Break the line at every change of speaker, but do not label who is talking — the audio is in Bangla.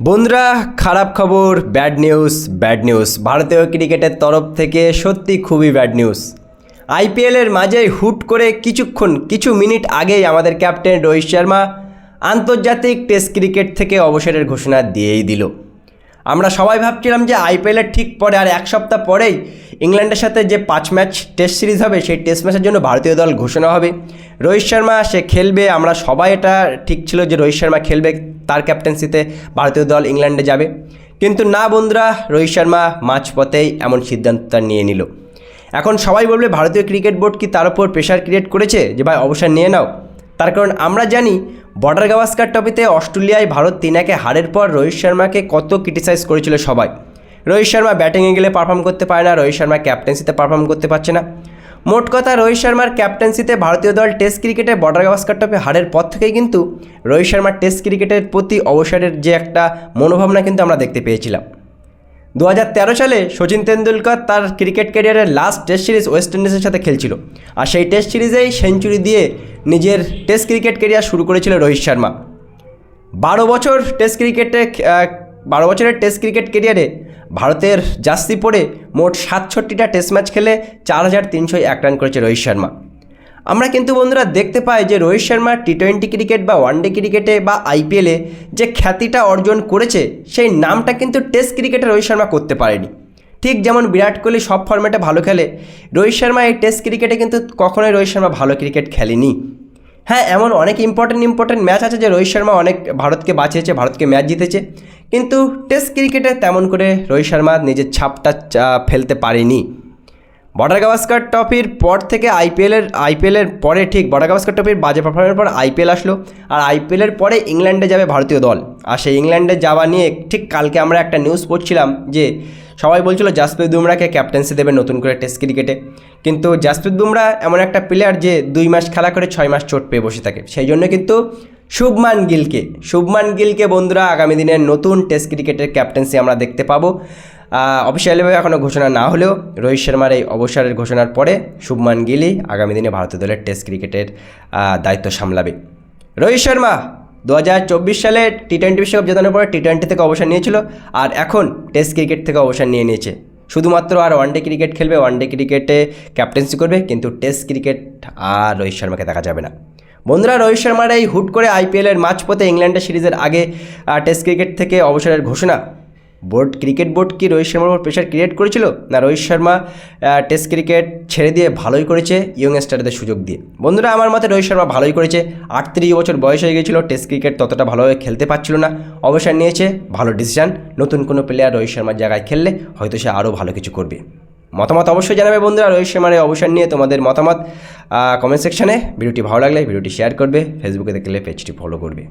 বন্ধুরা, খারাপ খবর ব্যাড নিউজ ব্যাড নিউজ ভারতীয় ক্রিকেটের তরফ থেকে সত্যি খুবই ব্যাড নিউজ আইপিএলের মাঝে হুট করে কিছুক্ষণ, কিছু মিনিট আগেই আমাদের ক্যাপ্টেন রোহিত শর্মা আন্তর্জাতিক টেস্ট ক্রিকেট থেকে অবসরের ঘোষণা দিয়েই দিল। আমরা সবাই ভাবছিলাম যে আইপিএলের ঠিক পরে আর এক সপ্তাহ পরেই ইংল্যান্ডের সাথে যে পাঁচ ম্যাচ টেস্ট সিরিজ হবে, সেই টেস্ট ম্যাচের জন্য ভারতীয় দল ঘোষণা হবে। রোহিত শর্মা সে খেলবে, আমরা সবাই এটা ঠিক ছিল যে রোহিত শর্মা খেলবে, তার ক্যাপ্টেন্সিতে ভারতীয় দল ইংল্যান্ডে যাবে। কিন্তু না বন্ধুরা, রোহিত শর্মা মাঝপথেই এমন সিদ্ধান্তটা নিয়ে নিল। এখন সবাই বলবে, ভারতীয় ক্রিকেট বোর্ড কি তার উপর প্রেশার ক্রিয়েট করেছে? যে ভাই, অবসর নিয়ে নাও। তার কারণ আমরা জানি বর্ডার গাভাস্কার টপিতে অস্ট্রেলিয়ায় ভারত তিনাকে হারের পর রোহিত শর্মাকে কত ক্রিটিসাইজ করেছিল সবাই? রোহিত শর্মা ব্যাটিংয়ে গেলে পারফর্ম করতে পারে না, রোহিত শর্মা ক্যাপ্টেন্সিতে পারফর্ম করতে পারছে না। মোট কথা, রোহিত শর্মার ক্যাপ্টেন্সিতে ভারতীয় দল টেস্ট ক্রিকেটে বর্ডার গাভাস্কার টপে হারের পর থেকেই কিন্তু রোহিত শর্মার টেস্ট ক্রিকেটের প্রতি অবসরের যে একটা মনোভাবনা কিন্তু আমরা দেখতে পেয়েছিলাম। দু হাজার তেরো সালে সচিন তেন্ডুলকর তার ক্রিকেট ক্যারিয়ারের লাস্ট টেস্ট সিরিজ ওয়েস্ট ইন্ডিজের সাথে খেলছিল। আর সেই টেস্ট সিরিজেই সেঞ্চুরি দিয়ে নিজের টেস্ট ক্রিকেট ক্যারিয়ার শুরু করেছিল রোহিত শর্মা। বারো বছর টেস্ট ক্রিকেটে বারো বছরের টেস্ট ক্রিকেট ক্যারিয়ারে ভারতের জার্সি পরে মোট সাতষট্টিটা টেস্ট ম্যাচ খেলে চার হাজার তিনশো এক রান করেছে রোহিত শর্মা। আমরা কিন্তু বন্ধুরা দেখতে পাই যে Rohit Sharma T twenty cricket বা ওয়ানডে ক্রিকেটে বা আইপিএলে যে খ্যাতিটা অর্জন করেছে, সেই নামটা কিন্তু টেস্ট ক্রিকেটে রোহিত শর্মা করতে পারেনি। ঠিক যেমন বিরাট কোহলি সব ফর্ম্যাটে ভালো খেলে, রোহিত শর্মা এই টেস্ট ক্রিকেটে কিন্তু কখনোই রোহিত শর্মা ভালো ক্রিকেট খেলেনি। হ্যাঁ এমন অনেক ইম্পর্টেন্ট ইম্পর্টেন্ট ম্যাচ আছে যে রোহিত শর্মা অনেক ভারতকে বাঁচিয়েছে, ভারতকে ম্যাচ জিতেছে। কিন্তু টেস্ট ক্রিকেটে তেমন করে রোহিত শর্মা নিজের ছাপটা ফেলতে পারেনি। বর্ডার গাভাস্কার ট্রফির পর থেকে আইপিএলের আইপিএলের পরে ঠিক বর্ডার গাভাস্কার ট্রফির বাজে পারফরমেন্সের পর আইপিএল আসলো আর আইপিএলের পরে ইংল্যান্ডে যাবে ভারতীয় দল। আর সেই ইংল্যান্ডে যাওয়া নিয়ে ঠিক কালকে আমরা একটা নিউজ পড়ছিলাম যে সবাই বলছিল জাসপ্রীত বুমরাকে ক্যাপ্টেন্সি দেবে নতুন করে টেস্ট ক্রিকেটে কিন্তু জাসপ্রীত বুমরা এমন একটা প্লেয়ার যে দুই মাস খেলা করে ছয় মাস চোট পেয়ে বসে থাকে। সেই জন্য কিন্তু শুভমান গিলকে শুভমান গিলকে বন্ধুরা আগামী দিনের নতুন টেস্ট ক্রিকেটের ক্যাপ্টেন্সি আমরা দেখতে পাবো। অফিসিয়ালিভাবে এখনও ঘোষণা না হলেও রোহিত শর্মার এই অবসরের ঘোষণার পরে শুভমান গিলই আগামী দিনে ভারতীয় দলের টেস্ট ক্রিকেটের দায়িত্ব সামলাবে। রোহিত শর্মা দু হাজার চব্বিশ সালে টি টোয়েন্টি বিশ্বকাপ জেতানোর পরে টি টোয়েন্টি থেকে অবসর নিয়েছিল আর এখন টেস্ট ক্রিকেট থেকে অবসর নিয়ে নিয়েছে। শুধুমাত্র আর ওয়ানডে ক্রিকেট খেলবে ওয়ানডে ক্রিকেটে ক্যাপ্টেন্সি করবে, কিন্তু টেস্ট ক্রিকেট আর রোহিত শর্মাকে দেখা যাবে না। বন্ধুরা, রোহিত শর্মার এই হুট করে আইপিএলের মাঝপথে ইংল্যান্ডের সিরিজের আগে টেস্ট ক্রিকেট থেকে অবসরের ঘোষণা বোর্ড, ক্রিকেট বোর্ড কি রোহিত শর্মার উপর প্রেশার ক্রিয়েট করেছিল? না, রোহিত শর্মা টেস্ট ক্রিকেট ছেড়ে দিয়ে ভালোই করেছে ইয়ংস্টারদের সুযোগ দিয়ে। বন্ধুরা, আমার মতে রোহিত শর্মা ভালোই করেছে। আটত্রিশ বছর বয়স হয়ে গেছিল টেস্ট ক্রিকেট ততটা ভালোভাবে খেলতে পারছিল না। অবসর নিয়েছে, ভালো ডিসিশান নতুন কোনো প্লেয়ার রোহিত শর্মার জায়গায় খেললে হয়তো সে আরও ভালো কিছু করবে। মতামত অবশ্যই জানাবে বন্ধুরা, রোহিত শর্মার এই অবসর নিয়ে তোমাদের মতামত কমেন্ট সেকশনে ভিডিওটি ভালো লাগলে ভিডিওটি শেয়ার করবে ফেসবুকে দেখলে পেজটি ফলো করবে।